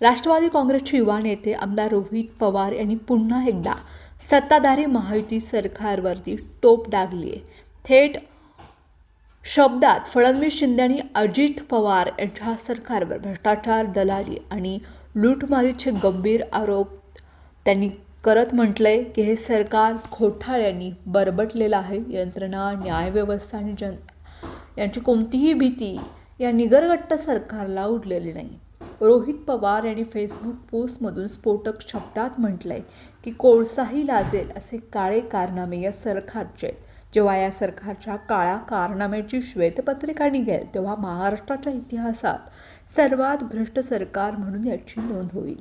राष्ट्रवादी काँग्रेसचे युवा नेते आमदार रोहित पवार यांनी पुन्हा एकदा सत्ताधारी महायुती सरकारवरती टोप डागली आहे. थेट शब्दात फडणवीस शिंदे आणि अजित पवार यांच्या सरकारवर भ्रष्टाचार दलाली आणि लूटमारीचे गंभीर आरोप त्यांनी करत म्हटलंय की हे सरकार खोटाळ्यांनी बरबटलेलं आहे. यंत्रणा न्यायव्यवस्था आणि जन यांची कोणतीही भीती या निगरगट्ट सरकारला उरलेली नाही. रोहित पवार यांनी फेसबुक पोस्टमधून स्फोटक शब्दात म्हटलं आहे की कोळसाही लाजेल असे काळे कारनामे या सरकारचे आहेत. जेव्हा या सरकारच्या काळ्या कारनाम्याची श्वेतपत्रिका निघेल तेव्हा महाराष्ट्राच्या इतिहासात सर्वात भ्रष्ट सरकार म्हणून याची नोंद होईल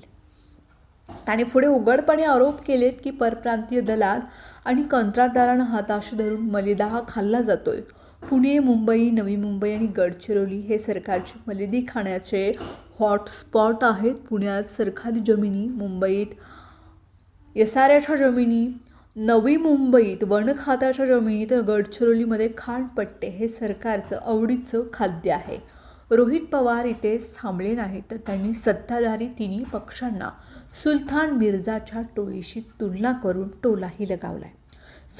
त्याने पुढे उघडपणे आरोप केलेत की परप्रांतीय दलाल आणि कंत्राटदारांना हाताशी धरून मलिदा हा खाल्ला जातोय पुणे मुंबई नवी मुंबई आणि गडचिरोली हे सरकारचे मलिदी खाण्याचे हॉटस्पॉट आहेत. पुण्यात सरकारी जमिनी मुंबईत एसआरएच्या जमिनी नवी मुंबईत वन खात्याच्या जमिनी तर गडचिरोलीमध्ये खाणपट्टे हे सरकारचं आवडीचं खाद्य आहे. रोहित पवार इथेच थांबले नाहीत तर त्यांनी सत्ताधारी तिन्ही पक्षांना सुलतान मिर्झाच्या टोळीशी तुलना करून टोलाही लगावलाय.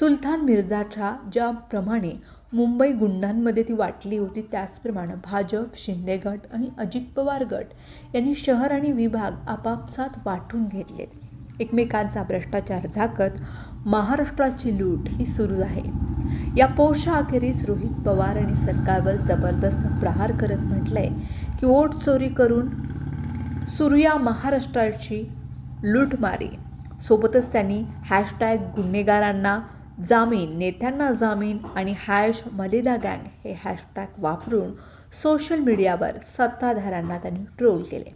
सुलतान मिर्झाच्या ज्याप्रमाणे मुंबई गुंडांमध्ये ती वाटली होती. त्याचप्रमाणे भाजप शिंदे गट आणि अजित पवार गट यांनी शहर आणि विभाग आपापसात वाटून घेतलेत. एकमेकांचा भ्रष्टाचार झाकत महाराष्ट्राची लूट ही सुरू आहे. या पोषा अखेरीस रोहित पवार आणि सरकारवर जबरदस्त प्रहार करत म्हटलंय की वोट चोरी करून सुरू या महाराष्ट्राची लूटमारी. सोबतच त्यांनी हॅशटॅग गुन्हेगारांना जामीन नेत्यांना जामीन आणि हॅश मलिदा गँग हे हॅशटॅग वापरून सोशल मीडियावर सत्ताधाऱ्यांना त्यांनी ट्रोल केले.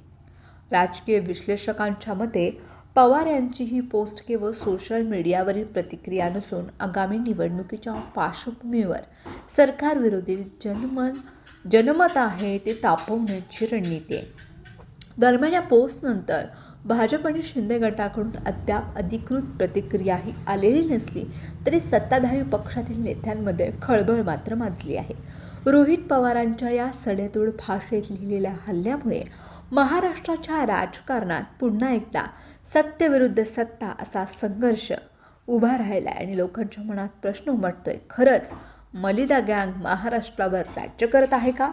राजकीय विश्लेषकांच्या मते पवार यांची ही पोस्ट केवळ सोशल मीडियावरील प्रतिक्रिया नसून आगामी निवडणुकीच्या पार्श्वभूमीवर सरकारविरोधी जनमन जनमत आहे ते तापवण्याची रणनीती आहे. दरम्यान या पोस्टनंतर भाजप आणि शिंदे गटाकडून अद्याप अधिकृत प्रतिक्रियाही आलेली नसली तरी सत्ताधारी पक्षातील नेत्यांमध्ये खळबळ मात्र माजली आहे. रोहित पवारांच्या या सडेतोड भाषेत लिहिलेल्या हल्ल्यामुळे महाराष्ट्राच्या राजकारणात पुन्हा एकदा सत्तेविरुद्ध सत्ता असा संघर्ष उभा राहिला आणि लोकांच्या मनात प्रश्न उमटतोय. खरंच मलिदा गँग महाराष्ट्रावर राज्य करत आहे का?